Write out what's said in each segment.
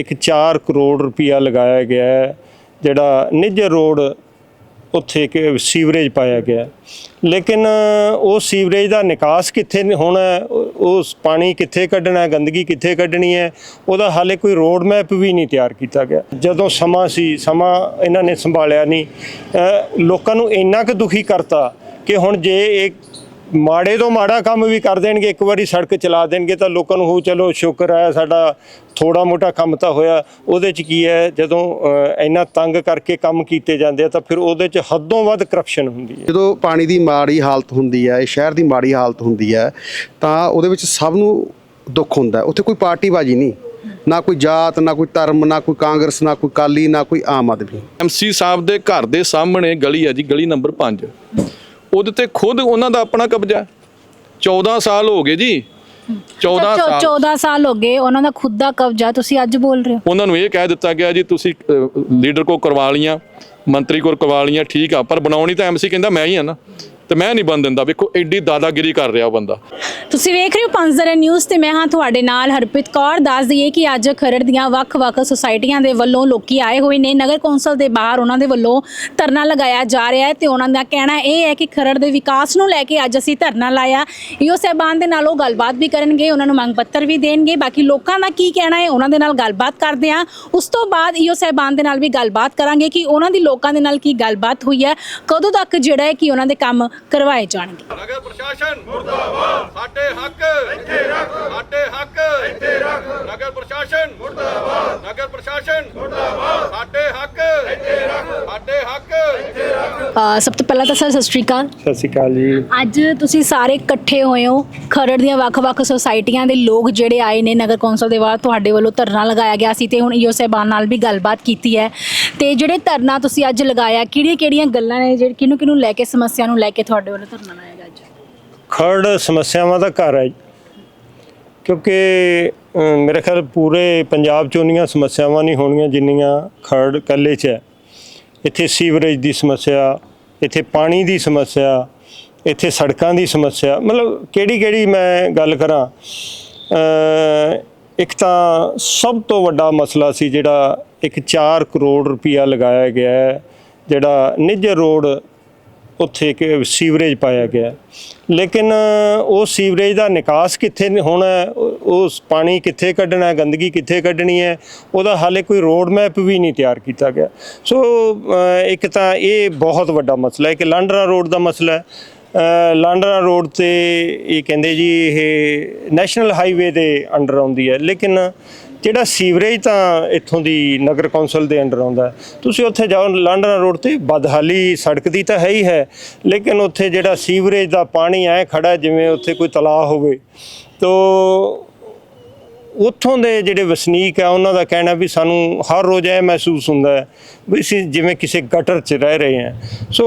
ਇੱਕ 4 ਕਰੋੜ ਰੁਪਇਆ ਲਗਾਇਆ ਗਿਆ ਹੈ, ਜਿਹੜਾ ਨਿੱਜਰ ਰੋਡ ਉੱਥੇ ਇੱਕ ਸੀਵਰੇਜ ਪਾਇਆ ਗਿਆ ਲੇਕਿਨ ਉਹ ਸੀਵਰੇਜ ਦਾ ਨਿਕਾਸ ਕਿੱਥੇ ਹੋਣਾ ਉਸ ਪਾਣੀ ਕਿੱਥੇ ਕੱਢਣਾ ਗੰਦਗੀ ਕਿੱਥੇ ਕੱਢਣੀ ਹੈ, ਉਹਦਾ ਹਾਲੇ ਕੋਈ ਰੋਡ ਮੈਪ ਵੀ ਨਹੀਂ ਤਿਆਰ ਕੀਤਾ ਗਿਆ। ਜਦੋਂ ਸਮਾਂ ਸੀ, ਸਮਾਂ ਇਹਨਾਂ ਨੇ ਸੰਭਾਲਿਆ ਨਹੀਂ ਲੋਕਾਂ ਨੂੰ ਇੰਨਾ ਕੁ ਦੁਖੀ ਕਰਤਾ ਕਿ ਹੁਣ ਜੇ ਇਹ ਮਾੜੇ ਤੋਂ ਮਾੜਾ ਕੰਮ ਵੀ ਕਰ ਦੇਣਗੇ ਇੱਕ ਵਾਰੀ ਸੜਕ ਚਲਾ ਦੇਣਗੇ ਤਾਂ ਲੋਕਾਂ ਨੂੰ ਹੋ ਚਲੋ ਸ਼ੁਕਰ ਹੈ ਸਾਡਾ ਥੋੜਾ ਮੋਟਾ ਕੰਮ ਤਾਂ ਹੋਇਆ। ਉਹਦੇ ਚ ਕੀ ਹੈ ਜਦੋਂ ਇੰਨਾ ਤੰਗ ਕਰਕੇ ਕੰਮ ਕੀਤੇ ਜਾਂਦੇ ਆ ਤਾਂ ਫਿਰ ਉਹਦੇ ਚ ਹੱਦੋਂ ਵੱਧ ਕਰਪਸ਼ਨ ਹੁੰਦੀ ਹੈ। ਜਦੋਂ ਪਾਣੀ ਦੀ ਮਾੜੀ ਹਾਲਤ ਹੁੰਦੀ ਹੈ ਇਹ ਸ਼ਹਿਰ ਦੀ ਮਾੜੀ ਹਾਲਤ ਹੁੰਦੀ ਹੈ ਤਾਂ ਉਹਦੇ ਵਿੱਚ ਸਭ ਨੂੰ ਦੁੱਖ ਹੁੰਦਾ ਉੱਥੇ ਕੋਈ ਪਾਰਟੀਬਾਜੀ ਨਹੀਂ ਨਾ ਕੋਈ ਜਾਤ ਨਾ ਕੋਈ ਧਰਮ ਨਾ ਕੋਈ ਕਾਂਗਰਸ ਨਾ ਕੋਈ ਕਾਲੀ ਨਾ ਕੋਈ ਆਮ ਆਦਮੀ। ਐਮਸੀ ਸਾਹਿਬ ਦੇ ਘਰ ਦੇ ਸਾਹਮਣੇ ਗਲੀ ਹੈ ਜੀ ਗਲੀ ਨੰਬਰ 5 ਉਹਦੇ ਤੇ ਖੁਦ ਉਹਨਾਂ ਦਾ ਆਪਣਾ ਕਬਜ਼ਾ ਹੈ। 14 ਸਾਲ ਹੋ ਗਏ ਜੀ। 14 ਚੌ- ਸਾਲ। 14 ਸਾਲ ਹੋ ਗਏ ਉਹਨਾਂ ਦਾ ਖੁਦ ਦਾ ਕਬਜ਼ਾ ਤੁਸੀਂ ਅੱਜ ਬੋਲ ਰਹੇ ਹੋ? ਉਹਨਾਂ ਨੂੰ ਇਹ ਕਹਿ ਦਿੱਤਾ ਗਿਆ ਜੀ ਤੁਸੀਂ ਲੀਡਰ ਕੋ ਕਰਵਾ ਲੀਆਂ ਮੰਤਰੀ ਕੋ ਕਰਵਾ ਲੀਆਂ ਠੀਕ ਆ ਪਰ ਬਣਾਉਣੀ ਤਾਂ ਐਮਸੀ ਕਹਿੰਦਾ ਮੈਂ ਹੀ ਆ ਨਾ। ਤੇ ਮੈਂ ਨਹੀਂ ਬਣ ਦਿੰਦਾ। ਵੇਖੋ ਐਡੀ ਦਾਦਾਗਿਰੀ ਕਰ ਰਿਹਾ ਬੰਦਾ। ਤੁਸੀਂ ਵੇਖ ਰਹੇ ਹੋ ਪੰਜਜ਼ਰਾ ਨਿਊਜ਼ ਤੇ ਮੈਂ ਹਾਂ ਤੁਹਾਡੇ ਨਾਲ ਹਰਪ੍ਰੀਤ ਕੌਰ। ਦੱਸ ਦਈਏ ਕਿ ਅੱਜ ਖਰੜ ਦੀਆਂ ਵੱਖ-ਵੱਖ ਸੁਸਾਇਟੀਆਂ ਦੇ ਵੱਲੋਂ ਲੋਕੀ ਆਏ ਹੋਏ ਨੇ। ਨਗਰ ਕੌਂਸਲ ਦੇ ਬਾਹਰ ਉਹਨਾਂ ਦੇ ਵੱਲੋਂ ਧਰਨਾ ਲਗਾਇਆ ਜਾ ਰਿਹਾ ਹੈ ਤੇ ਉਹਨਾਂ ਦਾ ਕਹਿਣਾ ਇਹ ਹੈ ਕਿ ਖਰੜ ਦੇ ਵਿਕਾਸ ਨੂੰ ਲੈ ਕੇ ਅੱਜ ਅਸੀਂ ਧਰਨਾ ਲਾਇਆ। ਈਓ ਸਹਿਬਾਨ ਦੇ ਨਾਲ ਉਹ ਗੱਲਬਾਤ ਵੀ ਕਰਨਗੇ, ਉਹਨਾਂ ਨੂੰ ਮੰਗ ਪੱਤਰ ਵੀ ਦੇਣਗੇ। ਬਾਕੀ ਲੋਕਾਂ ਦਾ ਕੀ ਕਹਿਣਾ ਹੈ, ਉਹਨਾਂ ਦੇ ਨਾਲ ਗੱਲਬਾਤ ਕਰਦੇ ਹਾਂ। ਉਸ ਤੋਂ ਬਾਅਦ ਈਓ ਸਹਿਬਾਨ ਦੇ ਨਾਲ ਵੀ ਗੱਲਬਾਤ ਕਰਾਂਗੇ ਕਿ ਉਹਨਾਂ ਦੀ ਲੋਕਾਂ ਦੇ ਨਾਲ ਕੀ ਗੱਲਬਾਤ ਹੋਈ ਹੈ। ਕਦੋਂ ਤੱਕ ਜਿਹੜਾ ਹੈ ਕਿ ਉਹਨਾਂ ਦੇ ਕੰਮ ਕਰਵਾਏ ਜਾਣਗੇ। ਨਗਰ ਪ੍ਰਸ਼ਾਸਨ, ਮੁਰਦਾਬਾਦ। ਸਾਡੇ ਹੱਕ। ਇੱਥੇ ਰੱਖ। ਸਾਡੇ ਹੱਕ। ਇੱਥੇ ਰੱਖ। ਨਗਰ ਪ੍ਰਸ਼ਾਸਨ, ਮੁਰਦਾਬਾਦ। ਨਗਰ ਪ੍ਰਸ਼ਾਸਨ, ਮੁਰਦਾਬਾਦ ਸਾਡੇ ਹੱਕ ਇੱਥੇ ਰੱਖ ਸਾਡੇ ਹੱਕ ਇੱਥੇ ਰੱਖ ਅ, ਸਭ ਤੋਂ ਪਹਿਲਾਂ ਤਾਂ ਸਰ ਸਤਿ ਸ਼੍ਰੀ ਅਕਾਲ। ਸਤਿ ਸ਼੍ਰੀ ਅਕਾਲ ਜੀ। ਅੱਜ ਤੁਸੀਂ ਸਾਰੇ ਇਕੱਠੇ ਹੋਏ ਹੋ ਖਰੜ ਦੀਆਂ ਵੱਖ-ਵੱਖ ਸੁਸਾਇਟੀਆਂ ਦੇ ਲੋਕ ਜਿਹੜੇ ਆਏ ਨੇ ਨਗਰ ਕੌਂਸਲ ਦੇ ਬਾਹਰ ਤੁਹਾਡੇ ਵੱਲੋਂ ਧਰਨਾ ਲਗਾਇਆ ਗਿਆ ਸੀ ਤੇ ਹੁਣ ਈਓ ਸਾਹਿਬਾਨ ਨਾਲ ਵੀ ਗੱਲਬਾਤ ਕੀਤੀ ਹੈ। ਤੇ ਜਿਹੜੇ ਧਰਨਾ ਤੁਸੀਂ ਅੱਜ ਲਗਾਇਆ ਕਿਹੜੀਆਂ-ਕਿਹੜੀਆਂ ਗੱਲਾਂ ਨੇ ਜਿਹੜੇ ਕਿਹਨੂੰ ਕਿਹਨੂੰ ਲੈ ਕੇ ਸਮੱਸਿਆ ਨੂੰ ਲੈ ਕੇ ਤੁਹਾਡੇ ਵੱਲੋਂ ਧਰਨਾ ਲਾਇਆ ਗਿਆ ਅੱਜ? ਖਰੜ ਸਮੱਸਿਆਵਾਂ ਦਾ ਘਰ ਹੈ ਕਿਉਂਕਿ ਅ, ਮੇਰੇ ਖਿਆਲ ਪੂਰੇ ਪੰਜਾਬ 'ਚ ਉਨੀਆਂ ਸਮੱਸਿਆਵਾਂ ਨਹੀਂ ਹੋਣੀਆਂ ਜਿੰਨੀਆਂ ਖਰੜ ਕੱਲੇ 'ਚ ਹੈ। ਇੱਥੇ ਸੀਵਰੇਜ ਦੀ ਸਮੱਸਿਆ ਇੱਥੇ ਪਾਣੀ ਦੀ ਸਮੱਸਿਆ, ਇੱਥੇ ਸੜਕਾਂ ਦੀ ਸਮੱਸਿਆ, ਮਤਲਬ ਕਿਹੜੀ ਕਿਹੜੀ ਮੈਂ ਗੱਲ ਕਰਾਂ ਇੱਕ ਤਾਂ ਸਭ ਤੋਂ ਵੱਡਾ ਮਸਲਾ ਸੀ ਜਿਹੜਾ ਇੱਕ 4 ਕਰੋੜ ਰੁਪਇਆ ਲਗਾਇਆ ਗਿਆ ਹੈ, ਜਿਹੜਾ ਨਿੱਜ ਰੋਡ ਉੱਥੇ ਇੱਕ ਸੀਵਰੇਜ ਪਾਇਆ ਗਿਆ। ਲੇਕਿਨ ਉਹ ਸੀਵਰੇਜ ਦਾ ਨਿਕਾਸ ਕਿੱਥੇ ਹੋਣਾ ਉਸ ਪਾਣੀ ਕਿੱਥੇ ਕੱਢਣਾ, ਗੰਦਗੀ ਕਿੱਥੇ ਕੱਢਣੀ ਹੈ? ਉਹਦਾ ਹਾਲੇ ਕੋਈ ਰੋਡ ਮੈਪ ਵੀ ਨਹੀਂ ਤਿਆਰ ਕੀਤਾ ਗਿਆ। ਸੋ ਇੱਕ ਤਾਂ ਇਹ ਬਹੁਤ ਵੱਡਾ ਮਸਲਾ ਹੈ ਕਿ ਲਾਂਡਰਾ ਰੋਡ ਦਾ ਮਸਲਾ ਹੈ। ਲਾਂਡਰਾ ਰੋਡ ਤੇ ਇਹ ਕਹਿੰਦੇ ਜੀ, ਇਹ ਨੈਸ਼ਨਲ ਹਾਈਵੇ ਦੇ ਅੰਡਰ ਆਉਂਦੀ ਹੈ। ਲੇਕਿਨ ਜਿਹੜਾ ਸੀਵਰੇਜ ਤਾਂ ਇੱਥੋਂ ਦੀ ਨਗਰ ਕੌਂਸਲ ਦੇ ਅੰਡਰ ਆਉਂਦਾ ਤੁਸੀਂ ਉੱਥੇ ਜਾਓ, ਲਾਂਡਰਾ ਰੋਡ ਤੇ ਬਦਹਾਲੀ ਸੜਕ ਦੀ ਤਾਂ ਹੈ ਹੀ ਹੈ, ਲੇਕਿਨ ਉੱਥੇ ਜਿਹੜਾ ਸੀਵਰੇਜ ਦਾ ਪਾਣੀ ਐ ਖੜਾ ਜਿਵੇਂ ਉੱਥੇ ਕੋਈ ਤਲਾਅ ਹੋਵੇ, ਤੋ ਉੱਥੋਂ ਦੇ ਜਿਹੜੇ ਵਸਨੀਕ ਆ, ਉਹਨਾਂ ਦਾ ਕਹਿਣਾ ਵੀ ਸਾਨੂੰ ਹਰ ਰੋਜ਼ ਇਹ ਮਹਿਸੂਸ ਹੁੰਦਾ ਹੈ ਵੀ ਅਸੀਂ ਜਿਵੇਂ ਕਿਸੇ ਗਟਰ 'ਚ ਰਹਿ ਰਹੇ ਹਾਂ। ਸੋ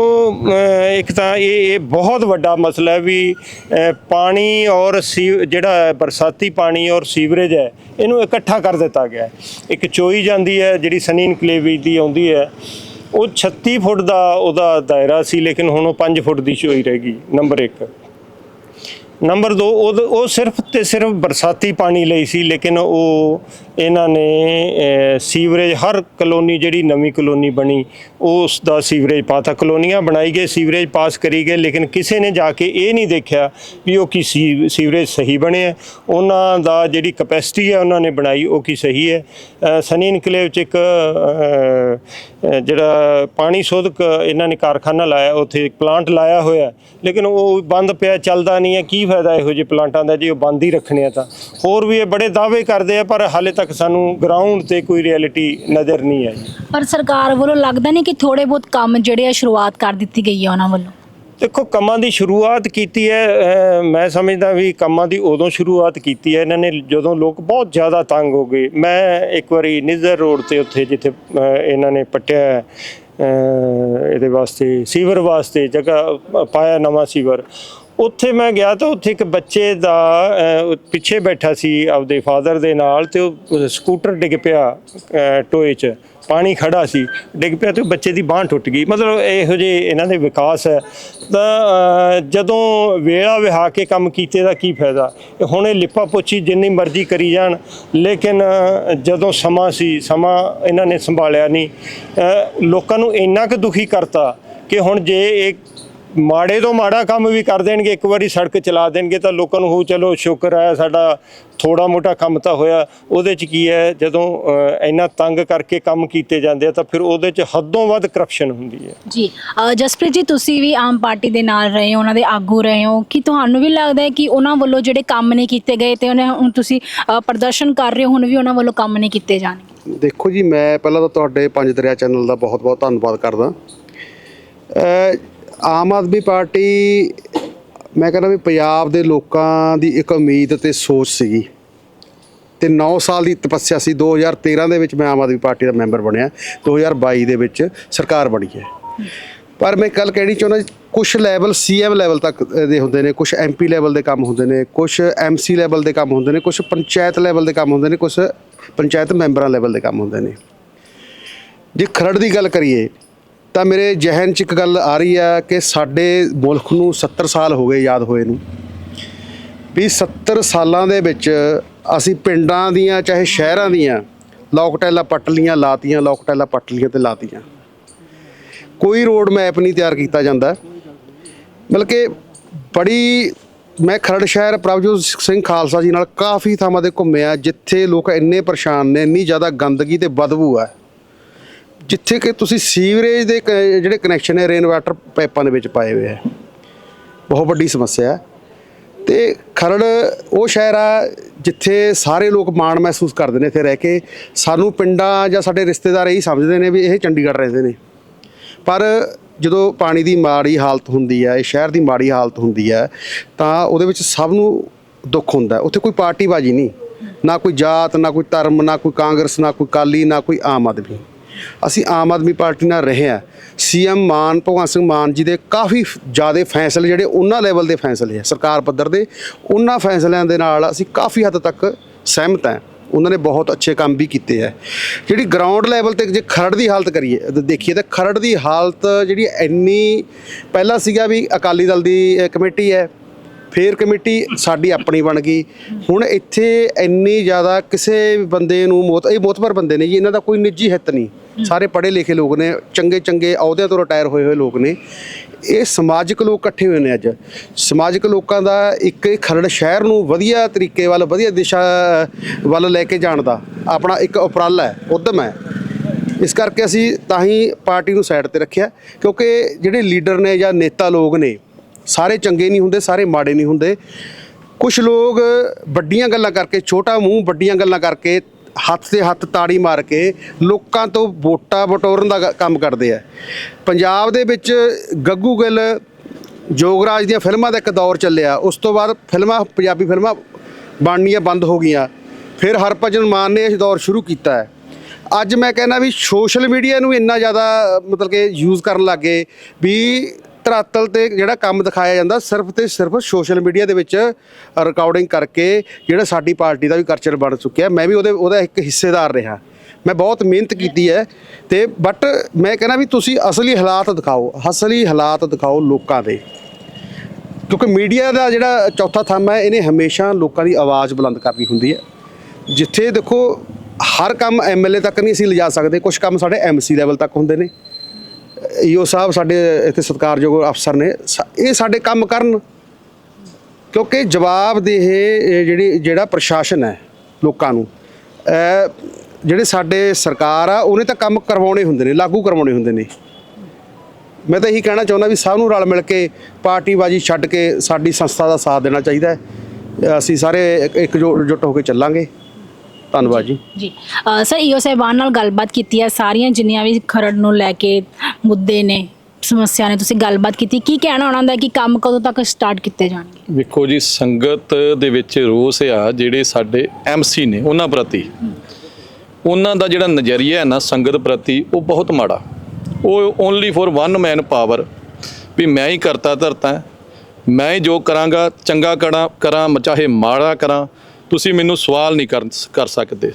ਇੱਕ ਤਾਂ ਇਹ ਇਹ ਬਹੁਤ ਵੱਡਾ ਮਸਲਾ ਹੈ ਵੀ ਪਾਣੀ ਔਰ ਸੀ, ਜਿਹੜਾ ਬਰਸਾਤੀ ਪਾਣੀ ਔਰ ਸੀਵਰੇਜ ਹੈ, ਇਹਨੂੰ ਇਕੱਠਾ ਕਰ ਦਿੱਤਾ ਗਿਆ ਇੱਕ ਚੋਈ ਜਾਂਦੀ ਹੈ, ਜਿਹੜੀ ਸਨੀ ਇਨਕਲੇਵ ਦੀ ਆਉਂਦੀ ਹੈ, ਉਹ 36 ਫੁੱਟ ਦਾ ਉਹਦਾ ਦਾਇਰਾ ਸੀ, ਲੇਕਿਨ ਹੁਣ ਉਹ 5 ਫੁੱਟ ਦੀ ਚੋਈ ਰਹਿ ਗਈ, ਨੰਬਰ 1 ਨੰਬਰ 2 ਉਹ ਸਿਰਫ ਤੇ ਸਿਰਫ ਬਰਸਾਤੀ ਪਾਣੀ ਲਈ ਸੀ, ਲੇਕਿਨ ਉਹ ਇਹਨਾਂ ਨੇ ਸੀਵਰੇਜ, ਹਰ ਕਲੋਨੀ ਜਿਹੜੀ ਨਵੀਂ ਕਲੋਨੀ ਬਣੀ, ਉਸ ਦਾ ਸੀਵਰੇਜ ਪਾਤਾ ਕਲੋਨੀਆਂ ਬਣਾਈ ਗਏ, ਸੀਵਰੇਜ ਪਾਸ ਕਰੀ ਗਏ, ਲੇਕਿਨ ਕਿਸੇ ਨੇ ਜਾ ਕੇ ਇਹ ਨਹੀਂ ਦੇਖਿਆ ਵੀ ਉਹ ਕੀ ਸੀ- ਸੀਵਰੇਜ ਸਹੀ ਬਣੇ ਹੈ। ਉਹਨਾਂ ਦਾ ਜਿਹੜੀ ਕਪੈਸਿਟੀ ਹੈ ਉਹਨਾਂ ਨੇ ਬਣਾਈ, ਉਹ ਕੀ ਸਹੀ ਹੈ। ਸਨੀ ਇਨਕਲੇਵ ਚ ਇੱਕ ਜਿਹੜਾ ਪਾਣੀ ਸੋਧਕ ਇਹਨਾਂ ਨੇ ਕਾਰਖਾਨਾ ਲਾਇਆ, ਉੱਥੇ ਪਲਾਂਟ ਲਾਇਆ ਹੋਇਆ। ਲੇਕਿਨ ਉਹ ਬੰਦ ਪਿਆ, ਚੱਲਦਾ ਨਹੀਂ ਹੈ। ਕੀ ਫਾਇਦਾ ਇਹੋ ਜਿਹੇ ਪਲਾਂਟਾਂ ਦਾ ਜੇ ਉਹ ਬੰਦ ਹੀ ਰੱਖਣੇ ਆ ਤਾਂ। ਹੋਰ ਵੀ ਇਹ ਬੜੇ ਦਾਅਵੇ ਕਰਦੇ ਆ ਪਰ ਹਾਲੇ ਤੱਕ ਸਾਨੂੰ ਗਰਾਊਂਡ ਤੇ ਕੋਈ ਰਿਐਲਿਟੀ ਨਜ਼ਰ ਨਹੀਂ ਆਈ। ਪਰ ਸਰਕਾਰ ਵੱਲੋਂ ਲੱਗਦਾ ਨਹੀਂ ਕਿ ਥੋੜੇ ਬਹੁਤ ਕੰਮ ਜਿਹੜੇ ਆ ਸ਼ੁਰੂਆਤ ਕਰ ਦਿੱਤੀ ਗਈ ਹੈ ਉਹਨਾਂ ਵੱਲੋਂ? ਦੇਖੋ ਕੰਮਾਂ ਦੀ ਸ਼ੁਰੂਆਤ ਕੀਤੀ ਹੈ ਮੈਂ ਸਮਝਦਾ ਵੀ ਕੰਮਾਂ ਦੀ ਉਦੋਂ ਸ਼ੁਰੂਆਤ ਕੀਤੀ ਹੈ ਇਹਨਾਂ ਨੇ ਜਦੋਂ ਲੋਕ ਬਹੁਤ ਜ਼ਿਆਦਾ ਤੰਗ ਹੋ ਗਏ। ਮੈਂ ਇੱਕ ਵਾਰੀ ਨਿਜ਼ਰ ਰੋਡ ਤੇ ਉੱਥੇ ਜਿੱਥੇ ਇਹਨਾਂ ਨੇ ਪੱਟਿਆ ਇਹਦੇ ਵਾਸਤੇ ਸੀਵਰ ਵਾਸਤੇ ਜਗ੍ਹਾ ਪਾਇਆ ਨਵਾਂ ਸੀਵਰ। ਉੱਥੇ ਮੈਂ ਗਿਆ ਤਾਂ ਉੱਥੇ ਇੱਕ ਬੱਚੇ ਦਾ ਪਿੱਛੇ ਬੈਠਾ ਸੀ ਆਪਦੇ ਫਾਦਰ ਦੇ ਨਾਲ ਤੇ ਉਹ ਸਕੂਟਰ ਡਿੱਗ ਪਿਆ ਟੋਏ 'ਚ। ਪਾਣੀ ਖੜਾ ਸੀ, ਡਿੱਗ ਪਿਆ ਤੇ ਉਹ ਬੱਚੇ ਦੀ ਬਾਂਹ ਟੁੱਟ ਗਈ। ਮਤਲਬ ਇਹੋ ਜਿਹੇ ਇਹਨਾਂ ਦੇ ਵਿਕਾਸ ਹੈ। ਤਾਂ ਜਦੋਂ ਵੇਲਾ ਵਿਹਾ ਕੇ ਕੰਮ ਕੀਤੇ ਦਾ ਕੀ ਫਾਇਦਾ? ਹੁਣ ਇਹ ਲਿਪਾ ਪੋਚੀ ਜਿੰਨੀ ਮਰਜ਼ੀ ਕਰੀ ਜਾਣ, ਲੇਕਿਨ ਜਦੋਂ ਸਮਾਂ ਸੀ, ਸਮਾਂ ਇਹਨਾਂ ਨੇ ਸੰਭਾਲਿਆ ਨਹੀਂ ਲੋਕਾਂ ਨੂੰ ਇੰਨਾ ਕੁ ਦੁਖੀ ਕਰਤਾ ਕਿ ਹੁਣ ਜੇ ਇਹ ਮਾੜੇ ਤੋਂ ਮਾੜਾ ਕੰਮ ਵੀ ਕਰ ਦੇਣਗੇ ਇੱਕ ਵਾਰੀ ਸੜਕ ਚਲਾ ਦੇਣਗੇ ਤਾਂ ਲੋਕਾਂ ਨੂੰ ਹੋ ਚਲੋ ਸ਼ੁਕਰ ਹੈ ਸਾਡਾ ਥੋੜਾ ਮੋਟਾ ਕੰਮ ਤਾਂ ਹੋਇਆ। ਉਹਦੇ ਚ ਕੀ ਹੈ ਜਦੋਂ ਇੰਨਾ ਤੰਗ ਕਰਕੇ ਕੰਮ ਕੀਤੇ ਜਾਂਦੇ ਆ ਤਾਂ ਫਿਰ ਉਹਦੇ ਚ ਹੱਦੋਂ ਵੱਧ ਕਰਪਸ਼ਨ ਹੁੰਦੀ ਹੈ। ਜੀ ਜਸਪ੍ਰੀਤ ਜੀ ਤੁਸੀਂ ਵੀ ਆਮ ਪਾਰਟੀ ਦੇ ਨਾਲ ਰਹੇ ਹੋ ਉਹਨਾਂ ਦੇ ਆਗੂ ਰਹੇ ਹੋ। ਕਿ ਤੁਹਾਨੂੰ ਵੀ ਲੱਗਦਾ ਹੈ ਕਿ ਉਹਨਾਂ ਵੱਲੋਂ ਜਿਹੜੇ ਕੰਮ ਨਹੀਂ ਕੀਤੇ ਗਏ ਤੇ ਉਹਨੇ ਹੁਣ ਤੁਸੀਂ ਪ੍ਰਦਰਸ਼ਨ ਕਰ ਰਹੇ ਹੋ ਹੁਣ ਵੀ ਉਹਨਾਂ ਵੱਲੋਂ ਕੰਮ ਨਹੀਂ ਕੀਤੇ ਜਾਣਗੇ? ਦੇਖੋ ਜੀ ਮੈਂ ਪਹਿਲਾਂ ਤਾਂ ਤੁਹਾਡੇ ਪੰਜ ਦਰਿਆ ਚੈਨਲ ਦਾ ਬਹੁਤ-ਬਹੁਤ ਧੰਨਵਾਦ ਕਰਦਾ। ਆਮ ਆਦਮੀ ਪਾਰਟੀ, ਮੈਂ ਕਹਿੰਦਾ ਵੀ ਪੰਜਾਬ ਦੇ ਲੋਕਾਂ ਦੀ ਇੱਕ ਉਮੀਦ ਤੇ ਸੋਚ ਸੀਗੀ। ਤੇ 9 ਸਾਲ ਦੀ ਤਪੱਸਿਆ ਸੀ। 2013 ਦੇ ਵਿੱਚ ਮੈਂ ਆਮ ਆਦਮੀ ਪਾਰਟੀ ਦਾ ਮੈਂਬਰ ਬਣਿਆ। 2022 ਦੇ ਵਿੱਚ ਸਰਕਾਰ ਬਣੀ ਹੈ। ਪਰ ਮੈਂ ਕੱਲ ਕਹਿਣੀ ਚਾਹੁੰਦਾ ਕੁਝ ਲੈਵਲ ਸੀਐਮ ਲੈਵਲ ਤੱਕ ਦੇ ਹੁੰਦੇ ਨੇ ਕੁਝ ਐਮਪੀ ਲੈਵਲ ਦੇ ਕੰਮ ਹੁੰਦੇ ਨੇ ਕੁਝ ਐਮਸੀ ਲੈਵਲ ਦੇ ਕੰਮ ਹੁੰਦੇ ਨੇ ਕੁਝ ਪੰਚਾਇਤ ਲੈਵਲ ਦੇ ਕੰਮ ਹੁੰਦੇ ਨੇ ਕੁਝ ਪੰਚਾਇਤ ਮੈਂਬਰਾਂ ਲੈਵਲ ਦੇ ਕੰਮ ਹੁੰਦੇ ਨੇ। ਜੇ ਖਰੜ ਦੀ ਗੱਲ ਕਰੀਏ ਤਾਂ ਮੇਰੇ ਜ਼ਿਹਨ 'ਚ ਇੱਕ ਗੱਲ ਆ ਰਹੀ ਆ ਕਿ ਸਾਡੇ ਮੁਲਕ ਨੂੰ 70 ਸਾਲ ਹੋ ਗਏ ਯਾਦ ਹੋਏ ਨੂੰ। ਵੀ 70 ਸਾਲਾਂ ਦੇ ਵਿੱਚ ਅਸੀਂ ਪਿੰਡਾਂ ਦੀਆਂ, ਚਾਹੇ ਸ਼ਹਿਰਾਂ ਦੀਆਂ ਲੋਕਟੈਲਾਂ ਪੱਟ ਲੀਆਂ, ਲਾਤੀਆਂ ਲੋਕਟੈਲਾਂ ਪੱਟ ਲੀਆਂ ਤੇ ਲਾਤੀਆਂ। ਕੋਈ ਰੋਡ ਮੈਪ ਨਹੀਂ ਤਿਆਰ ਕੀਤਾ ਜਾਂਦਾ। ਮਤਲਬ ਕਿ ਬੜੀ, ਮੈਂ ਖਰੜ ਸ਼ਹਿਰ ਪ੍ਰਭਜੋਤ ਸਿੰਘ ਖਾਲਸਾ ਜੀ ਨਾਲ ਕਾਫੀ ਥਾਵਾਂ ਤੇ ਘੁੰਮਿਆ, ਜਿੱਥੇ ਲੋਕ ਇੰਨੇ ਪਰੇਸ਼ਾਨ ਨੇ, ਇੰਨੀ ਜ਼ਿਆਦਾ ਗੰਦਗੀ ਤੇ ਬਦਬੂ ਆ। ਜਿੱਥੇ ਕਿ ਤੁਸੀਂ ਸੀਵਰੇਜ ਦੇ ਕ- ਜਿਹੜੇ ਕਨੈਕਸ਼ਨ ਹੈ ਰੇਨ ਵਾਟਰ ਪਾਈਪਾਂ ਦੇ ਵਿੱਚ ਪਾਏ ਹੋਏ ਹੈ ਬਹੁਤ ਵੱਡੀ ਸਮੱਸਿਆ ਹੈ। ਤੇ ਖਰੜ, ਉਹ ਸ਼ਹਿਰ ਆ ਜਿੱਥੇ ਸਾਰੇ ਲੋਕ ਮਾਣ ਮਹਿਸੂਸ ਕਰਦੇ ਨੇ ਇੱਥੇ ਰਹਿ ਕੇ। ਸਾਨੂੰ ਪਿੰਡਾਂ ਜਾਂ ਸਾਡੇ ਰਿਸ਼ਤੇਦਾਰ ਇਹੀ ਸਮਝਦੇ ਨੇ ਵੀ ਇਹ ਚੰਡੀਗੜ੍ਹ ਰਹਿੰਦੇ ਨੇ। ਪਰ ਜਦੋਂ ਪਾਣੀ ਦੀ ਮਾੜੀ ਹਾਲਤ ਹੁੰਦੀ ਹੈ ਸ਼ਹਿਰ ਦੀ ਮਾੜੀ ਹਾਲਤ ਹੁੰਦੀ ਹੈ ਤਾਂ ਉਹਦੇ ਵਿੱਚ ਸਭ ਨੂੰ ਦੁੱਖ ਹੁੰਦਾ। ਹੈ। ਉੱਥੇ ਕੋਈ ਪਾਰਟੀਬਾਜ਼ੀ ਨਹੀਂ। ਨਾ ਕੋਈ ਜਾਤ, ਨਾ ਕੋਈ ਧਰਮ, ਨਾ ਕੋਈ ਕਾਂਗਰਸ, ਨਾ ਕੋਈ ਕਾਲੀ ਨਾ ਕੋਈ ਆਮ ਆਦਮੀ। ਅਸੀਂ ਆਮ ਆਦਮੀ ਪਾਰਟੀ ਨਾਲ ਰਹੇ ਹਾਂ। ਸੀਐਮ ਮਾਨ, ਭਗਵੰਤ ਸਿੰਘ ਮਾਨ ਜੀ ਦੇ ਕਾਫੀ ਜ਼ਿਆਦਾ ਫੈਸਲੇ ਜਿਹੜੇ ਉਹਨਾਂ ਲੈਵਲ ਦੇ ਫੈਸਲੇ ਆ, ਸਰਕਾਰ ਪੱਧਰ ਦੇ, ਉਹਨਾਂ ਫੈਸਲਿਆਂ ਦੇ ਨਾਲ ਅਸੀਂ ਕਾਫੀ ਹੱਦ ਤੱਕ ਸਹਿਮਤ ਹਾਂ। ਉਹਨਾਂ ਨੇ ਬਹੁਤ ਅੱਛੇ ਕੰਮ ਵੀ ਕੀਤੇ ਹੈ ਜਿਹੜੀ ਗਰਾਊਂਡ ਲੈਵਲ ਤੇ ਜੇ ਖਰੜ ਦੀ ਹਾਲਤ ਕਰੀਏ ਦੇਖੀਏ ਤਾਂ ਖਰੜ ਦੀ ਹਾਲਤ ਜਿਹੜੀ ਇੰਨੀ, ਪਹਿਲਾਂ ਸੀਗਾ ਵੀ ਅਕਾਲੀ ਦਲ ਦੀ ਕਮੇਟੀ ਹੈ, ਫੇਰ ਕਮੇਟੀ ਸਾਡੀ ਆਪਣੀ ਬਣ ਗਈ। ਹੁਣ ਇੱਥੇ ਇੰਨੀ ਜ਼ਿਆਦਾ ਕਿਸੇ ਬੰਦੇ ਨੂੰ ਮੋਤ, ਇਹ ਮੋਤਬਰ ਬੰਦੇ ਨੇ ਜੀ, ਇਹਨਾਂ ਦਾ ਕੋਈ ਨਿੱਜੀ ਹਿੱਤ ਨਹੀਂ। ਸਾਰੇ ਪੜ੍ਹੇ ਲਿਖੇ ਲੋਕ ਨੇ, ਚੰਗੇ ਚੰਗੇ ਅਹੁਦਿਆਂ ਤੋਂ ਰਿਟਾਇਰ ਹੋਏ ਹੋਏ ਲੋਕ ਨੇ। ਇਹ ਸਮਾਜਿਕ ਲੋਕ ਇਕੱਠੇ ਹੋਏ ਨੇ ਅੱਜ। ਸਮਾਜਿਕ ਲੋਕਾਂ ਦਾ ਇੱਕ ਖਰੜ ਸ਼ਹਿਰ ਨੂੰ ਵਧੀਆ ਤਰੀਕੇ ਵੱਲ, ਵਧੀਆ ਦਿਸ਼ਾ ਵੱਲ ਲੈ ਕੇ ਜਾਣ ਦਾ ਆਪਣਾ ਇੱਕ ਉਪਰਾਲਾ ਹੈ, ਉਦਮ ਹੈ। ਇਸ ਕਰਕੇ ਅਸੀਂ ਤਾਂ ਹੀ ਪਾਰਟੀ ਨੂੰ ਸਾਈਡ ਤੇ ਰੱਖਿਆ, ਕਿਉਂਕਿ ਜਿਹੜੇ ਲੀਡਰ ਨੇ ਜਾਂ ਨੇਤਾ ਲੋਕ ਨੇ, ਸਾਰੇ ਚੰਗੇ ਨਹੀਂ ਹੁੰਦੇ, ਸਾਰੇ ਮਾੜੇ ਨਹੀਂ ਹੁੰਦੇ। ਕੁਝ ਲੋਕ ਵੱਡੀਆਂ ਗੱਲਾਂ ਕਰਕੇ, ਛੋਟਾ ਮੂੰਹ ਵੱਡੀਆਂ ਗੱਲਾਂ ਕਰਕੇ ਹੱਥ ਤੇ ਹੱਥ ਤਾੜੀ ਮਾਰ ਕੇ ਲੋਕਾਂ ਤੋਂ ਵੋਟਾਂ ਬਟੋਰਨ ਦਾ ਗ- ਕੰਮ ਕਰਦੇ ਆ। ਪੰਜਾਬ ਦੇ ਵਿੱਚ ਗੱਗੂ ਗਿੱਲ, ਜੋਗਰਾਜ ਦੀਆਂ ਫਿਲਮਾਂ ਦਾ ਇੱਕ ਦੌਰ ਚੱਲਿਆ। ਉਸ ਤੋਂ ਬਾਅਦ ਫਿਲਮਾਂ, ਪੰਜਾਬੀ ਫਿਲਮਾਂ ਬਣਨੀਆਂ ਬੰਦ ਹੋ ਗਈਆਂ। ਫਿਰ ਹਰਭਜਨ ਮਾਨ ਨੇ ਇਹ ਦੌਰ ਸ਼ੁਰੂ ਕੀਤਾ ਹੈ। ਅੱਜ ਮੈਂ ਕਹਿੰਦਾ ਵੀ ਸੋਸ਼ਲ ਮੀਡੀਆ ਨੂੰ ਇੰਨਾ ਜ਼ਿਆਦਾ ਮਤਲਬ ਕਿ ਯੂਜ਼ ਕਰਨ ਲੱਗੇ ਵੀ ਧਰਾਤਲ ਤੇ ਜਿਹੜਾ ਕੰਮ ਦਿਖਾਇਆ ਜਾਂਦਾ ਸਿਰਫ ਤੇ ਸਿਰਫ ਸੋਸ਼ਲ ਮੀਡੀਆ ਦੇ ਵਿੱਚ ਰਿਕਾਰਡਿੰਗ ਕਰਕੇ ਜਿਹੜਾ ਸਾਡੀ ਪਾਰਟੀ ਦਾ ਵੀ ਕਲਚਰ ਬਣ ਚੁੱਕਿਆ ਮੈਂ ਵੀ ਉਹਦੇ, ਉਹਦਾ ਇੱਕ ਹਿੱਸੇਦਾਰ ਰਿਹਾ। ਮੈਂ ਬਹੁਤ ਮਿਹਨਤ ਕੀਤੀ ਹੈ ਤੇ ਬਟ ਮੈਂ ਕਹਿੰਦਾ ਵੀ ਤੁਸੀਂ ਅਸਲੀ ਹਾਲਾਤ ਦਿਖਾਓ, ਅਸਲੀ ਹਾਲਾਤ ਦਿਖਾਓ ਲੋਕਾਂ ਦੇ। ਕਿਉਂਕਿ ਮੀਡੀਆ ਦਾ ਜਿਹੜਾ ਚੌਥਾ ਥੰਮ ਹੈ, ਇਹਨੇ ਹਮੇਸ਼ਾ ਲੋਕਾਂ ਦੀ ਆਵਾਜ਼ ਬੁਲੰਦ ਕਰਨੀ ਹੁੰਦੀ ਹੈ। ਜਿੱਥੇ ਦੇਖੋ ਹਰ ਕੰਮ ਐਮਐਲਏ ਤੱਕ ਨਹੀਂ ਅਸੀਂ ਲਿਜਾ ਸਕਦੇ ਕੁਝ ਕੰਮ ਸਾਡੇ ਐਮਸੀ ਲੈਵਲ ਤੱਕ ਹੁੰਦੇ ਨੇ। ਈਓ ਸਾਹਿਬ ਸਾਡੇ ਇੱਥੇ ਸਤਿਕਾਰਯੋਗ ਅਫਸਰ ਨੇ। ਸ- ਇਹ ਸਾਡੇ ਕੰਮ ਕਰਨ। ਕਿਉਂਕਿ ਜਵਾਬਦੇਹ ਇਹ ਜਿਹੜੀ, ਜਿਹੜਾ ਪ੍ਰਸ਼ਾਸਨ ਹੈ ਲੋਕਾਂ ਨੂੰ ਜਿਹੜੇ ਸਾਡੇ ਸਰਕਾਰ ਆ, ਉਹਨੇ ਤਾਂ ਕੰਮ ਕਰਵਾਉਣੇ ਹੁੰਦੇ ਨੇ, ਲਾਗੂ ਕਰਵਾਉਣੇ ਹੁੰਦੇ ਨੇ। ਮੈਂ ਤਾਂ ਇਹੀ ਕਹਿਣਾ ਚਾਹੁੰਦਾ ਵੀ ਸਭ ਨੂੰ ਰਲ ਮਿਲ ਕੇ ਪਾਰਟੀਬਾਜ਼ੀ ਛੱਡ ਕੇ ਸਾਡੀ ਸੰਸਥਾ ਦਾ ਸਾਥ ਦੇਣਾ ਚਾਹੀਦਾ ਹੈ। ਅਸੀਂ ਸਾਰੇ ਇੱਕ- ਇਕਜੁੱਟ ਹੋ ਕੇ ਚੱਲਾਂਗੇ। ਧੰਨਵਾਦ ਜੀ। ਜੀ। ਸਰ ਈਓ ਸਾਹਿਬਾਨ ਨਾਲ ਗੱਲਬਾਤ ਕੀਤੀ ਹੈ। ਸਾਰੀਆਂ ਜਿੰਨੀਆਂ ਵੀ ਖਰੜ ਨੂੰ ਲੈ ਕੇ ਮੁੱਦੇ ਨੇ ਸਮੱਸਿਆ ਨੇ ਤੁਸੀਂ ਗੱਲਬਾਤ ਕੀਤੀ। ਕੀ ਕਹਿਣਾ ਉਹਨਾਂ ਦਾ ਕਿ ਕੰਮ ਕਦੋਂ ਤੱਕ ਸਟਾਰਟ ਕੀਤੇ ਜਾਣਗੇ? ਵੇਖੋ ਜੀ ਸੰਗਤ ਦੇ ਵਿੱਚ ਰੋਸ ਆ ਜਿਹੜੇ ਸਾਡੇ ਐਮਸੀ ਨੇ ਉਹਨਾਂ ਪ੍ਰਤੀ। ਉਹਨਾਂ ਦਾ ਜਿਹੜਾ ਨਜ਼ਰੀਆ ਹੈ ਨਾ ਸੰਗਤ ਪ੍ਰਤੀ ਉਹ ਬਹੁਤ ਮਾੜਾ। ਉਹ only for one man power ਵੀ ਮੈਂ ਹੀ ਕਰਤਾ ਧਰਤਾ। ਮੈਂ ਜੋ ਕਰਾਂਗਾ ਚੰਗਾ ਕਰਾਂ ਕਰਾਂ ਚਾਹੇ ਮਾੜਾ ਕਰਾਂ ਤੁਸੀਂ ਮੈਨੂੰ ਸਵਾਲ ਨਹੀਂ ਕਰ ਕਰ ਸਕਦੇ।